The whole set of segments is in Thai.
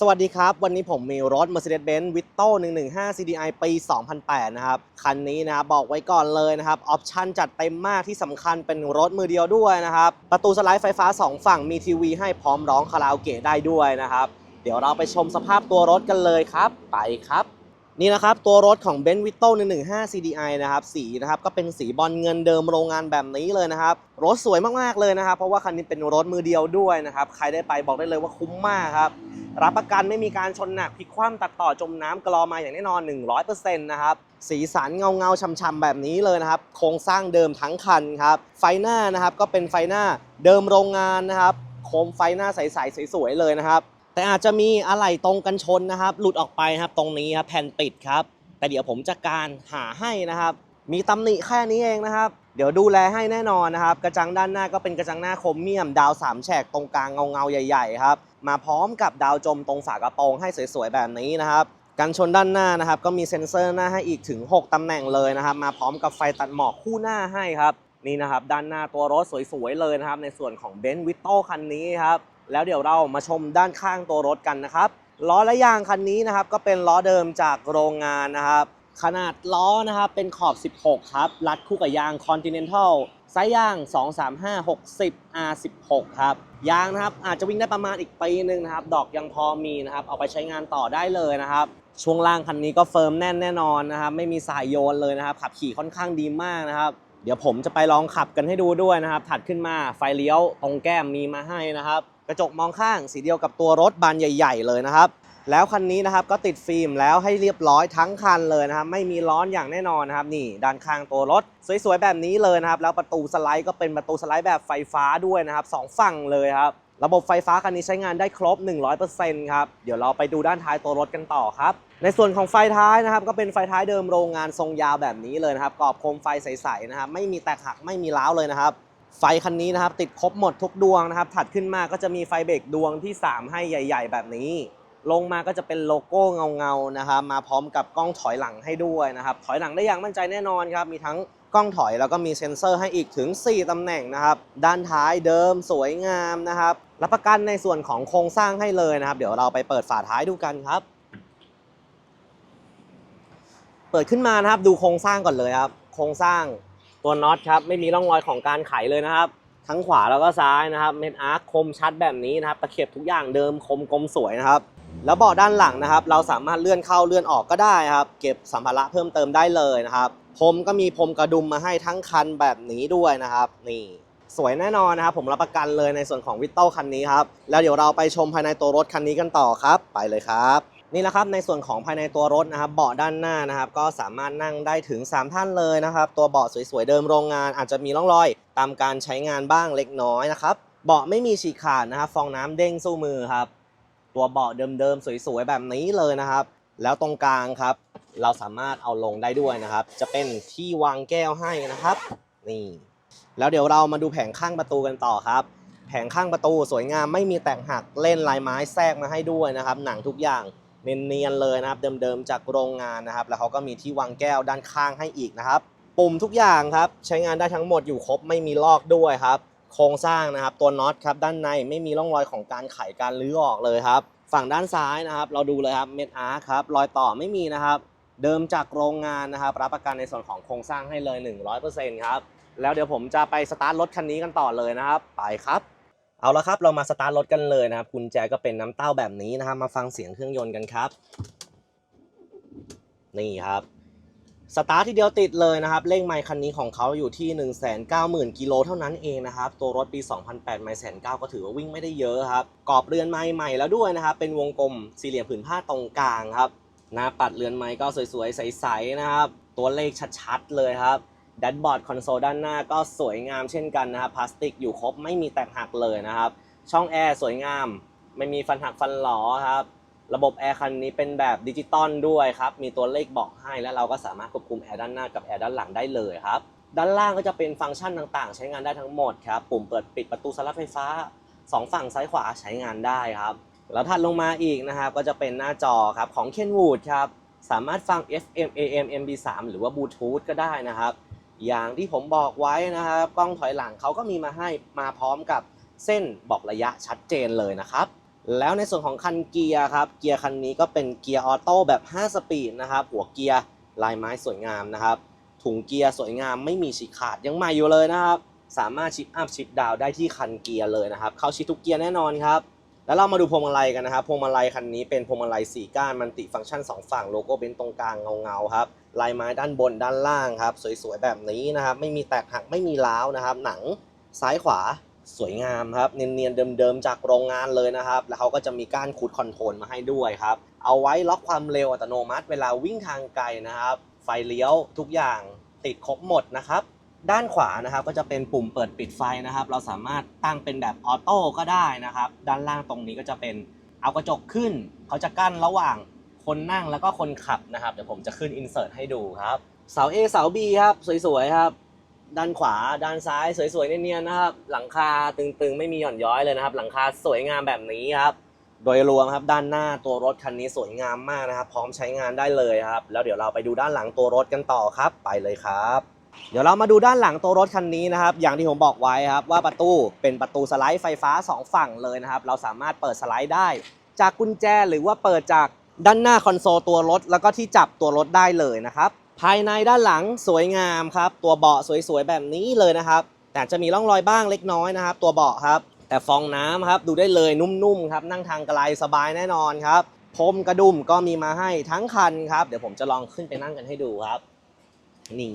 สวัสดีครับ วันนี้ผมมีรถ Mercedes-Benz Vito 115 CDI ปี 2008 นะครับ คันนี้นะครับบอกไว้ก่อนเลยนะครับ ออปชั่นจัดเต็มมากที่สำคัญเป็นรถมือเดียวด้วยนะครับ ประตูสไลด์ไฟฟ้า 2 ฝั่งมีทีวีให้พร้อมร้องคาราโอเกะได้ด้วยนะครับ เดี๋ยวเราไปชมสภาพตัวรถกันเลยครับ ไปครับนี่นะครับตัวรถของ b e n z Vito 115 CDI นะครับสีนะครับก็เป็นสีบอลเงินเดิมโรงงานแบบนี้เลยนะครับรถสวยมากๆเลยนะครับ เพราะว่าคันนี้เป็นรถมือเดียวด้วยนะครับใครได้ไปบอกได้เลยว่าคุ้มมากครับ รับประกันไม่มีการชนหนักพลิกคว่ำตัดต่อจมน้ำกรอมาอย่างแน่นอน 100%นะครับสีสันเงาเงาช่ำๆแบบนี้เลยนะครับ โครงสร้างเดิมทั้งคันครับไฟหน้านะครับก็เป็นไฟหน้าเดิมโรงงานนะครับโคมไฟหน้าใสๆสวยๆเลยนะครับ แต่อาจจะมีอะไหล่ตรงกันชนนะครับ หลุดออกไปครับตรงนี้ครับแผ่นปิดครับ แต่เดี๋ยวผมจะการหาให้นะครับ มีตำหนิแค่นี้เองนะครับ เดี๋ยวดูแลให้แน่นอนนะครับ กระจังด้านหน้าก็เป็นกระจังหน้าโครเมียม ดาวสามแฉกตรงกลางเงาเงาๆใหญ่ๆครับ มาพร้อมกับดาวจมตรงฝากระโปรงให้สวยๆแบบนี้นะครับกันชนด้านหน้านะครับก็มีเซ็นเซอร์หน้าให้อีกถึง 6ตำแหน่งเลยนะครับ มาพร้อมกับไฟตัดหมอกคู่หน้าให้ครับนี่นะครับด้านหน้าตัวรถสวยๆเลยนะครับ ในส่วนของเบนซ์วิตโต้คันนี้ครับแล้วเดี๋ยวเรามาชมด้านข้างตัวรถกันนะครับล้อและยางคันนี้นะครับก็เป็นล้อเดิมจากโรงงานนะครับ ขนาดล้อนะครับเป็นขอบ 16 ครับ รัดคู่กับยาง Continental ไซส์ยาง 235 60 R16 ครับ ยางนะครับอาจจะวิ่งได้ประมาณอีกปีนึงนะครับ ดอกยังพอมีนะครับ เอาไปใช้งานต่อได้เลยนะครับ ช่วงล่างคันนี้ก็เฟิร์มแน่นแน่นอนนะครับ ไม่มีสายโยนเลยนะครับ ขับขี่ค่อนข้างดีมากนะครับ เดี๋ยวผมจะไปลองขับกันให้ดูด้วยนะครับ ถัดขึ้นมาไฟเลี้ยวตรงแก้มมีมาให้นะครับ กระจกมองข้างสีเดียวกับตัวรถบานใหญ่ ๆ เลยนะครับ แล้วคันนี้นะครับก็ติดฟิล์มแล้วให้เรียบร้อยทั้งคันเลยนะครับไม่มีร้อนอย่างแน่นอนนะครับนี่ด้านข้างตัวรถ สวยๆแบบนี้เลยนะครับแล้วประตูสไลด์ก็เป็นประตูสไลด์แบบไฟฟ้าด้วยนะครับสองฝั่งเลยครับระบบไฟฟ้าคันนี้ใช้งานได้ครบ 100%ครับ เดี๋ยวเราไปดูด้านท้ายตัวรถกันต่อครับ ในส่วนของไฟท้ายนะครับ ก็เป็นไฟท้ายเดิมโรงงานทรงยาวแบบนี้เลยนะครับ กรอบโคมไฟใสๆนะครับ ไม่มีแตกหัก ไม่มีร้าวเลยนะครับ ไฟคันนี้นะครับ ติดครบหมดทุกดวงนะครับ ถัดขึ้นมาก็จะมีไฟเบรกดวงที่ 3 ให้ใหญ่ ๆ แบบนี้ ลงมาก็จะเป็นโลโก้เงาๆนะครับมาพร้อมกับกล้องถอยหลังให้ด้วยนะครับถอยหลังได้อย่างมั่นใจแน่นอนครับมีทั้งกล้องถอยแล้วก็มีเซ็นเซอร์ให้อีกถึง 4 ตำแหน่งนะครับ ด้านท้ายเดิมสวยงามนะครับ รับประกันในส่วนของโครงสร้างให้เลยนะครับ เดี๋ยวเราไปเปิดฝาท้ายดูกันครับ เปิดขึ้นมานะครับดูโครงสร้างก่อนเลยครับ โครงสร้างตัวน็อตครับไม่มีร่องรอยของการไขเลยนะครับ ทั้งขวาแล้วก็ซ้ายนะครับเม็ดอาร์คคมชัดแบบนี้นะครับตะเข็บทุกอย่างเดิมคมกลมสวยนะครับ แล้วเบาะด้านหลังนะครับ เราสามารถเลื่อนเข้าเลื่อนออกก็ได้ครับ เก็บสัมภาระเพิ่มเติมได้เลยนะครับพรมก็มีพรมกระดุมมาให้ทั้งคันแบบนี้ด้วยนะครับนี่สวยแน่นอนนะครับ ผมรับประกันเลยในส่วนของวิตโต้คันนี้ครับ แล้วเดี๋ยวเราไปชมภายในตัวรถคันนี้กันต่อครับ ไปเลยครับ นี่แหละครับในส่วนของภายในตัวรถนะครับ เบาะด้านหน้านะครับ ก็สามารถนั่งได้ถึง 3 ท่านเลยนะครับ ตัวเบาะสวยๆเดิมโรงงาน อาจจะมีร่องรอย ตามการใช้งานบ้างเล็กน้อยนะครับ เบาะไม่มีฉีกขาดนะครับ ฟองน้ำเด้งสู้มือครับ ตัวเบาะเดิมๆสวยๆแบบนี้เลยนะครับ แล้วตรงกลางครับ เราสามารถเอาลงได้ด้วยนะครับ จะเป็นที่วางแก้วให้นะครับ นี่ แล้วเดี๋ยวเรามาดูแผงข้างประตูกันต่อครับ แผงข้างประตูสวยงามไม่มีแตกหักเล่นลายไม้แทรกมาให้ด้วยนะครับ หนังทุกอย่างเนียนๆเลยนะครับ เดิมๆจากโรงงานนะครับ แล้วเขาก็มีที่วางแก้วด้านข้างให้อีกนะครับ ปุ่มทุกอย่างครับ ใช้งานได้ทั้งหมดอยู่ครบไม่มีลอกด้วยครับ โครงสร้างนะครับ ตัวน็อตครับด้านในไม่มีร่องรอยของการไขการลื้อออกเลยครับ ฝั่งด้านซ้ายนะครับ เราดูเลยครับเม็ดอาร์ครับรอยต่อไม่มีนะครับ เดิมจากโรงงานนะครับ รับประกันในส่วนของโครงสร้างให้เลย 100%ครับแล้วเดี๋ยวผมจะไปสตาร์ทรถคันนี้กันต่อเลยนะครับ ไปครับเอาละครับเรามาสตาร์ทรถกันเลยนะครับกุญแจก็เป็นน้ำเต้าแบบนี้นะครับ มาฟังเสียงเครื่องยนต์กันครับ นี่ครับ สตาร์ทที่เดียวติดเลยนะครับเลขไมล์คันนี้ของเขาอยู่ที่ 190,000กิโลเท่านั้นเองนะครับตัวรถปี 2008 ไมล์แสนเก้าก็ถือว่าวิ่งไม่ได้เยอะครับกรอบเรือนไม้ใหม่แล้วด้วยนะครับเป็นวงกลมสี่เหลี่ยมผืนผ้าตรงกลางครับหน้าปัดเรือนไม้ก็สวยๆ ใสๆนะครับตัวเลขชัดๆเลยครับแดชบอร์ดคอนโซลด้านหน้าก็สวยงามเช่นกันนะครับพลาสติกอยู่ครบไม่มีแตกหักเลยนะครับช่องแอร์สวยงาม ไม่มีฟันหักฟันหลอครับ ระบบแอร์คันนี้เป็นแบบดิจิตอลด้วยครับ มีตัวเลขบอกให้แล้วเราก็สามารถควบคุมแอร์ด้านหน้ากับแอร์ด้านหลังได้เลยครับ ด้านล่างก็จะเป็นฟังก์ชันต่างๆ ใช้งานได้ทั้งหมดครับ ปุ่มเปิดปิดประตูสลับไฟฟ้าสองฝั่งซ้ายขวาใช้งานได้ครับ แล้วถัดลงมาอีกนะครับก็จะเป็นหน้าจอครับของ Kenwood ครับ สามารถฟัง FM AM MP3 หรือว่าบลูทูธก็ได้นะครับ อย่างที่ผมบอกไว้นะครับ กล้องถอยหลังเขาก็มีมาให้มาพร้อมกับเส้นบอกระยะชัดเจนเลยนะครับ แล้วในส่วนของคันเกียร์ครับ เกียร์คันนี้ก็เป็นเกียร์ออโต้แบบ 5 สปีดนะครับ หัวเกียร์ลายไม้สวยงามนะครับ ถุงเกียร์สวยงามไม่มีฉีกขาดยังใหม่อยู่เลยนะครับ สามารถชิปอัพชิปดาวได้ที่คันเกียร์เลยนะครับ เข้าชิดทุกเกียร์แน่นอนครับ แล้วเรามาดูพวงมาลัยกันนะครับ พวงมาลัยคันนี้เป็นพวงมาลัย4ก้านมันติฟังก์ชัน 2 ฝั่งโลโก้เบนซ์ตรงกลางเงาๆครับ ลายไม้ด้านบนด้านล่างครับ สวยๆแบบนี้นะครับ ไม่มีแตกหักไม่มีร้าวนะครับ หนังซ้ายขวา สวยงามครับเนียนๆเดิมๆจากโรงงานเลยนะครับ แล้วเขาก็จะมีก้านคูดคอนโทรลมาให้ด้วยครับ เอาไว้ล็อกความเร็วอัตโนมัติ เวลาวิ่งทางไกลนะครับ ไฟเลี้ยวทุกอย่างติดครบหมดนะครับ ด้านขวานะครับก็จะเป็นปุ่มเปิดปิดไฟนะครับ เราสามารถตั้งเป็นแบบออโต้ก็ได้นะครับ ด้านล่างตรงนี้ก็จะเป็นเอากระจกขึ้น เขาจะกั้นระหว่างคนนั่งแล้วก็คนขับนะครับ เดี๋ยวผมจะขึ้นอินเสิร์ตให้ดูครับ เสา A เสา B ครับ สวยๆครับ ด้านขวาด้านซ้ายสวยๆเนียนๆนะครับ หลังคาตึงๆ ไม่มีหย่อนย้อยเลยนะครับ หลังคาสวยงามแบบนี้ครับ โดยรวมครับด้านหน้าตัวรถคันนี้สวยงามมากนะครับ พร้อมใช้งานได้เลยครับ แล้วเดี๋ยวเราไปดูด้านหลังตัวรถกันต่อครับไปเลยครับ เดี๋ยวเรามาดูด้านหลังตัวรถคันนี้นะครับ อย่างที่ผมบอกไว้ครับ ว่าประตูเป็นประตูสไลด์ไฟฟ้า 2 ฝั่งเลยนะครับ เราสามารถเปิดสไลด์ได้ จากกุญแจหรือว่าเปิดจากด้านหน้าคอนโซลตัวรถ แล้วก็ที่จับตัวรถได้เลยนะครับ ภายในด้านหลังสวยงามครับ ตัวเบาะสวยๆแบบนี้เลยนะครับ แต่จะมีร่องรอยบ้างเล็กน้อยนะครับ ตัวเบาะครับ แต่ฟองน้ำครับดูได้เลยนุ่มๆครับ นั่งทางไกลสบายแน่นอนครับพรมกระดุมก็มีมาให้ทั้งคันครับ เดี๋ยวผมจะลองขึ้นไปนั่งกันให้ดูครับ นี่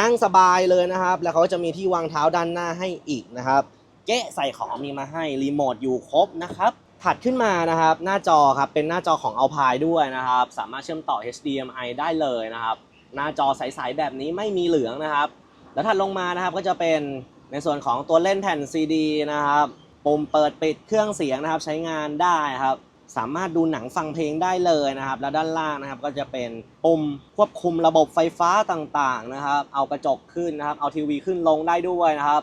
นั่งสบายเลยนะครับ แล้วเขาจะมีที่วางเท้าด้านหน้าให้อีกนะครับเก๊ะใส่ของมีมาให้รีโมทอยู่ครบนะครับถัดขึ้นมานะครับ หน้าจอครับเป็นหน้าจอของ Alpine ด้วยนะครับ สามารถเชื่อมต่อ HDMI ได้เลยนะครับ หน้าจอใสๆแบบนี้ไม่มีเหลืองนะครับ แล้วถัดลงมานะครับก็จะเป็นในส่วนของตัวเล่นแผ่น CD นะครับปุ่มเปิดปิดเครื่องเสียงนะครับใช้งานได้ครับสามารถดูหนังฟังเพลงได้เลยนะครับ แล้วด้านล่างนะครับก็จะเป็นปุ่มควบคุมระบบไฟฟ้าต่างๆนะครับ เอากระจกขึ้นนะครับ เอาทีวีขึ้นลงได้ด้วยนะครับ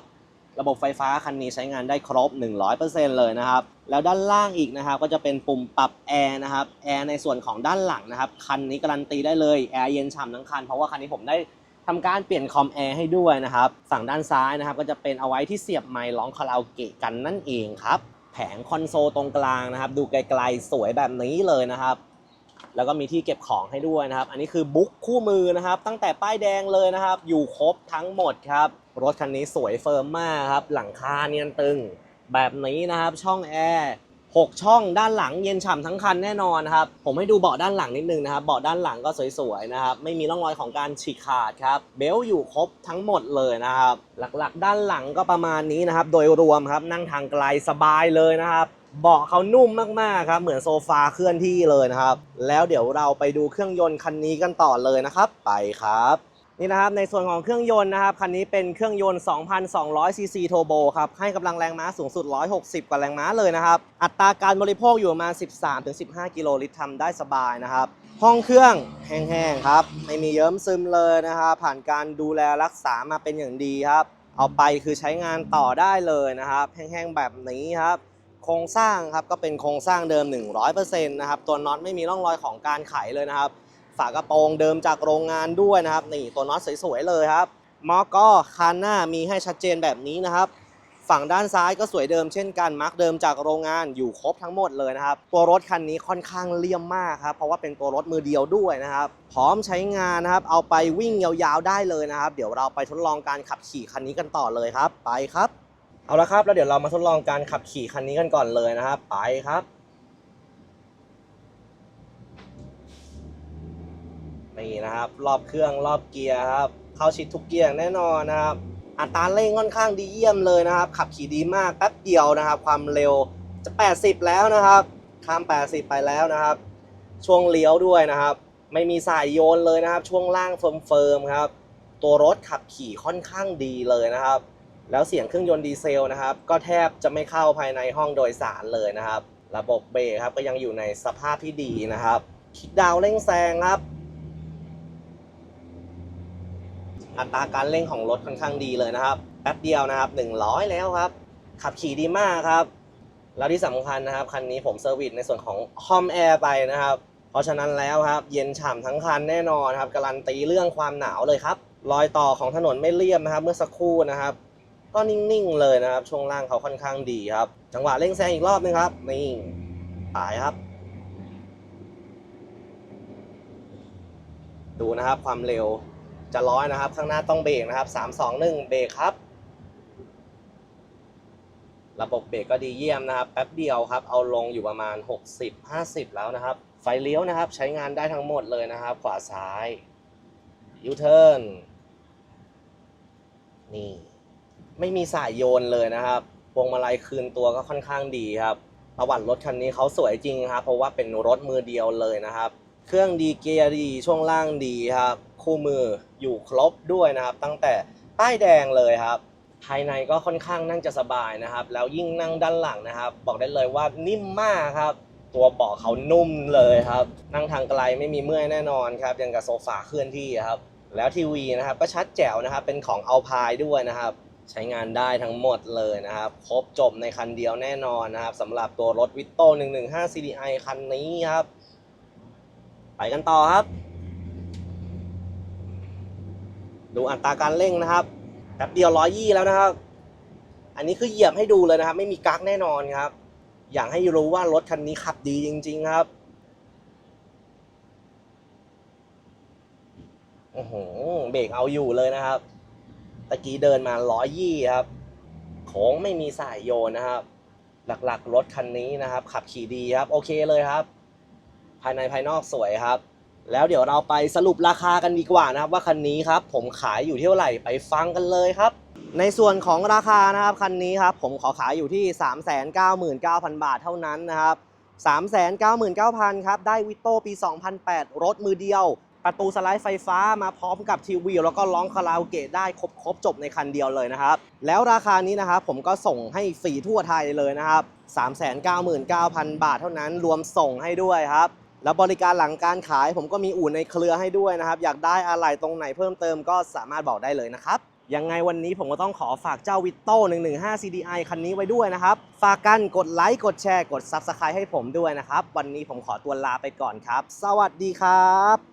ระบบไฟฟ้าคันนี้ใช้งานได้ครบ 100%เลยนะครับ แล้วด้านล่างอีกนะครับก็จะเป็นปุ่มปรับแอร์นะครับแอร์ในส่วนของด้านหลังนะครับ คันนี้การันตีได้เลยแอร์เย็นฉ่ำทั้งคันเพราะว่าคันนี้ผมได้ทำการเปลี่ยนคอมแอร์ให้ด้วยนะครับ ฝั่งด้านซ้ายนะครับ ก็จะเป็นเอาไว้ที่เสียบไมค์ร้องคาราโอเกะกันนั่นเองครับ แผงคอนโซลตรงกลางนะครับ ดูไกลๆสวยแบบนี้เลยนะครับ แล้วก็มีที่เก็บของให้ด้วยนะครับ อันนี้คือบุ๊กคู่มือนะครับ ตั้งแต่ป้ายแดงเลยนะครับ อยู่ครบทั้งหมดครับ รถคันนี้สวยเฟิร์มมากครับ หลังคาเนียนตึง แบบนี้นะครับ ช่องแอร์6ช่องด้านหลังเย็นฉ่ำทั้งคันแน่นอนครับ ผมให้ดูเบาะด้านหลังนิดนึงนะครับ เบาะด้านหลังก็สวยๆนะครับ ไม่มีร่องรอยของการฉีกขาดครับ เบลต์อยู่ครบทั้งหมดเลยนะครับ หลักๆ ด้านหลังก็ประมาณนี้นะครับ โดยรวมครับ นั่งทางไกลสบายเลยนะครับ เบาะเขานุ่มมากๆครับ เหมือนโซฟาเคลื่อนที่เลยนะครับ แล้วเดี๋ยวเราไปดูเครื่องยนต์คันนี้กันต่อเลยนะครับ ไปครับ นี่นะครับในส่วนของเครื่องยนต์นะครับคันนี้เป็นเครื่องยนต์ 2,200 ซีซีโทโบครับให้กำลังแรงม้าสูงสุด 160 กว่าแรงม้าเลยนะครับ อัตราการบริโภคอยู่ประมาณ 13-15 กิโลลิตรทำได้สบายนะครับ ห้องเครื่องแห้งๆครับ ไม่มีเยิ้มซึมเลยนะครับผ่านการดูแลรักษามาเป็นอย่างดีครับ เอาไปคือใช้งานต่อได้เลยนะครับ แห้งๆแบบนี้ครับ โครงสร้างครับก็เป็นโครงสร้างเดิม 100%นะครับตัวน็อตไม่มีร่องรอยของการไขเลยนะครับ ฝากระโปรงเดิมจากโรงงานด้วยนะครับ นี่ตัวน็อตสวยๆเลยครับมอก็คันหน้ามีให้ชัดเจนแบบนี้นะครับ ฝั่งด้านซ้ายก็สวยเดิมเช่นกันมาร์กเดิมจากโรงงานอยู่ครบทั้งหมดเลยนะครับ ตัวรถคันนี้ค่อนข้างเลี่ยมมากครับ เพราะว่าเป็นตัวรถมือเดียวด้วยนะครับ พร้อมใช้งานนะครับ เอาไปวิ่งยาวๆได้เลยนะครับ เดี๋ยวเราไปทดลองการขับขี่คันนี้กันต่อเลยครับ ไปครับ เอาละครับ แล้วเดี๋ยวเรามาทดลองการขับขี่คันนี้กันก่อนเลยนะครับ ไปครับ นี่นะครับ รอบเครื่องรอบเกียร์ครับ เข้าชิดทุกเกียร์แน่นอนนะครับ อัตราเร่งค่อนข้างดีเยี่ยมเลยนะครับ ขับขี่ดีมากแป๊บเดียวนะครับ ความเร็วจะ 80 แล้วนะครับข้าม 80 ไปแล้วนะครับ ช่วงเลี้ยวด้วยนะครับ ไม่มีสายโยนเลยนะครับ ช่วงล่างเฟิร์มๆครับ ตัวรถขับขี่ค่อนข้างดีเลยนะครับ แล้วเสียงเครื่องยนต์ดีเซลนะครับ ก็แทบจะไม่เข้าภายในห้องโดยสารเลยนะครับ ระบบเบรกครับก็ยังอยู่ในสภาพที่ดีนะครับ คิกดาวเร่งแซงครับ อัตราการเร่งของรถค่อนข้างดีเลยนะครับแป๊บเดียวนะครับ 100 แล้วครับ ขับขี่ดีมากครับ แล้วที่สำคัญนะครับคันนี้ผมเซอร์วิสในส่วนของคอมแอร์ไปนะครับ เพราะฉะนั้นแล้วครับเย็นฉ่ำทั้งคันแน่นอนครับการันตีเรื่องความหนาวเลยครับรอยต่อของถนนไม่เรียบนะครับ เมื่อสักครู่นะครับ ก็นิ่งๆเลยนะครับ ช่วงล่างเขาค่อนข้างดีครับ จังหวะเร่งแซงอีกรอบนึงครับนี่ไปครับ ดูนะครับความเร็ว จะร้อยนะครับ ข้างหน้าต้องเบรกนะครับ3 2 1เบรกครับ ระบบเบรกก็ดีเยี่ยมนะครับ แป๊บเดียวครับ เอาลงอยู่ประมาณ 60 50 แล้วนะครับ ไฟเลี้ยวนะครับ ใช้งานได้ทั้งหมดเลยนะครับ ขวาซ้ายยูเทิร์นนี่ไม่มีสายโยนเลยนะครับพวงมาลัยคืนตัวก็ค่อนข้างดีครับประวัติรถคันนี้เขาสวยจริงครับ เพราะว่าเป็นรถมือเดียวเลยนะครับ เครื่องดีเกียร์ดีช่วงล่างดีครับ คู่มืออยู่ครบด้วยนะครับ ตั้งแต่ป้ายแดงเลยครับ ภายในก็ค่อนข้างนั่งจะสบายนะครับ แล้วยิ่งนั่งด้านหลังนะครับ บอกได้เลยว่านิ่มมากครับ ตัวเบาะเขานุ่มเลยครับ นั่งทางไกลไม่มีเมื่อยแน่นอนครับยังกับโซฟาเคลื่อนที่ครับ แล้วทีวีนะครับก็ชัดแจ๋วนะครับเป็นของเอาพายด้วยนะครับใช้งานได้ทั้งหมดเลยนะครับ ครบจบในคันเดียวแน่นอนนะครับสำหรับตัวรถวิตโต้115 CDI คันนี้ครับ ไปกันต่อครับ ดูอัตราการเร่งนะครับแป๊บเดียวร้อยยี่แล้วนะครับ อันนี้คือเหยียบให้ดูเลยนะครับ ไม่มีกั๊กแน่นอนครับ อยากให้รู้ว่ารถคันนี้ขับดีจริง ๆ ครับโอ้โหเบรกเอาอยู่เลยนะครับตะกี้เดินมาร้อยยี่ครับโค้งไม่มีสายโยนนะครับ หลักๆรถคันนี้นะครับ ขับขี่ดีครับ โอเคเลยครับ ภายในภายนอกสวยครับ แล้วเดี๋ยวเราไปสรุปราคากันดีกว่านะครับ ว่าคันนี้ครับผมขายอยู่ที่เท่าไหร่ไปฟังกันเลยครับ ในส่วนของราคานะครับคันนี้ครับผมขอขายอยู่ที่ 399,000 บาทเท่านั้นนะครับ 399,000ครับได้วิโต้ปี 2008 รถมือเดียว ประตูสไลด์ไฟฟ้ามาพร้อมกับทีวีแล้วก็ร้องคาราโอเกะได้ครบครบจบในคันเดียวเลยนะครับ แล้วราคานี้นะครับผมก็ส่งให้ฟรีทั่วไทยเลยนะครับ 399,000 บาทเท่านั้นรวมส่งให้ด้วยครับ แล้วบริการหลังการขายผมก็มีอู่ในเครือให้ด้วยนะครับ อยากได้อะไรตรงไหนเพิ่มเติมก็สามารถบอกได้เลยนะครับ ยังไงวันนี้ผมก็ต้องขอฝากเจ้าวิตโต้115 CDI คันนี้ไว้ด้วยนะครับ ฝากกันกดไลค์ กดแชร์ กด Subscribe ให้ผมด้วยนะครับ วันนี้ผมขอตัวลาไปก่อนครับ สวัสดีครับ